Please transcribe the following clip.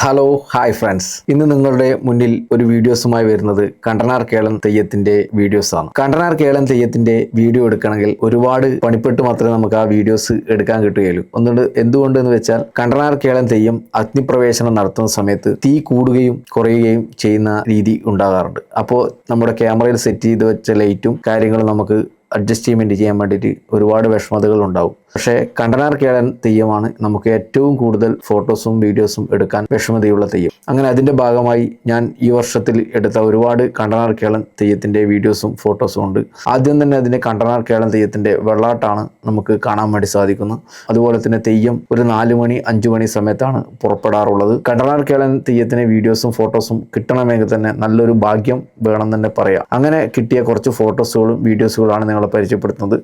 Hello hi friends ഇന്ന് നിങ്ങളുടെ മുന്നിൽ ഒരു വീഡിയോസുമായി വരുന്നത് കണ്ടനാർ കേളൻ തെയ്യത്തിന്റെ വീഡിയോസ് ആണ്. കണ്ടനാർ കേളൻ തെയ്യത്തിന്റെ വീഡിയോ എടുക്കണമെങ്കിൽ ഒരുപാട് പണിപ്പെട്ട് മാത്രമേ നമുക്ക് ആ വീഡിയോസ് എടുക്കാൻ കിട്ടുകയുള്ളൂ. ഒന്നുകൊണ്ട് എന്തുകൊണ്ട് എന്ന് വെച്ചാൽ കണ്ടനാർ കേളൻ തെയ്യം അഗ്നിപ്രവേശനം നടത്തുന്ന സമയത്ത് തീ കൂടുകയും കുറയുകയും ചെയ്യുന്ന രീതി ഉണ്ടാകാറുണ്ട്. അപ്പോൾ നമ്മുടെ ക്യാമറയിൽ സെറ്റ് ചെയ്ത് വെച്ച ലൈറ്റും കാര്യങ്ങളും നമുക്ക് അഡ്ജസ്റ്റ്മെന്റ് ചെയ്യാൻ വേണ്ടിയിട്ട് ഒരുപാട് വിഷമതകൾ ഉണ്ടാവും. പക്ഷേ കണ്ടനാർ കേളൻ തെയ്യമാണ് നമുക്ക് ഏറ്റവും കൂടുതൽ ഫോട്ടോസും വീഡിയോസും എടുക്കാൻ വിഷമതയുള്ള തെയ്യം. അങ്ങനെ അതിന്റെ ഭാഗമായി ഞാൻ ഈ വർഷത്തിൽ എടുത്ത ഒരുപാട് കണ്ടനാർ കേളൻ തെയ്യത്തിന്റെ വീഡിയോസും ഫോട്ടോസും ഉണ്ട്. ആദ്യം തന്നെ അതിന്റെ കണ്ടനാർ കേളൻ തെയ്യത്തിന്റെ വെള്ളാട്ടാണ് നമുക്ക് കാണാൻ വേണ്ടി സാധിക്കുന്നത്. അതുപോലെ തന്നെ തെയ്യം ഒരു നാല് മണി അഞ്ച് മണി സമയത്താണ് പുറപ്പെടാറുള്ളത്. കണ്ടനാർ കേളൻ തെയ്യത്തിന്റെ വീഡിയോസും ഫോട്ടോസും കിട്ടണമെങ്കിൽ തന്നെ നല്ലൊരു ഭാഗ്യം വേണം തന്നെ പറയാം. അങ്ങനെ കിട്ടിയ കുറച്ച് ഫോട്ടോസുകളും വീഡിയോസുകളാണ് നിങ്ങളെ പരിചയപ്പെടുത്തുന്നത്.